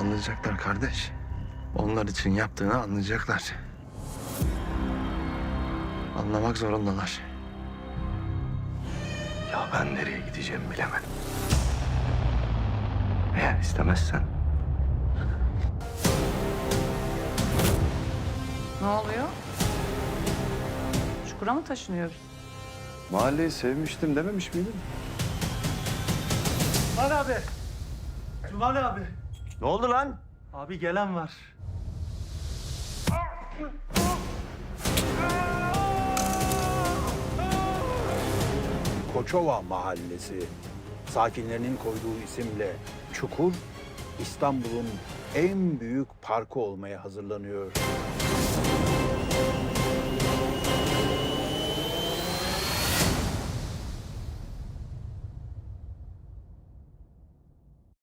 Anlayacaklar kardeş. Onlar için yaptığını anlayacaklar. Anlamak zorundalar. Ya ben nereye gideceğimi bilemedim. Eğer istemezsen Ne oluyor? Çukura mı taşınıyoruz? Mahalleyi sevmiştim dememiş miydin? Cumali abi. Cumali abi. Ne oldu lan? Abi gelen var. Koçova Mahallesi sakinlerinin koyduğu isimle Çukur, İstanbul'un en büyük parkı olmaya hazırlanıyor.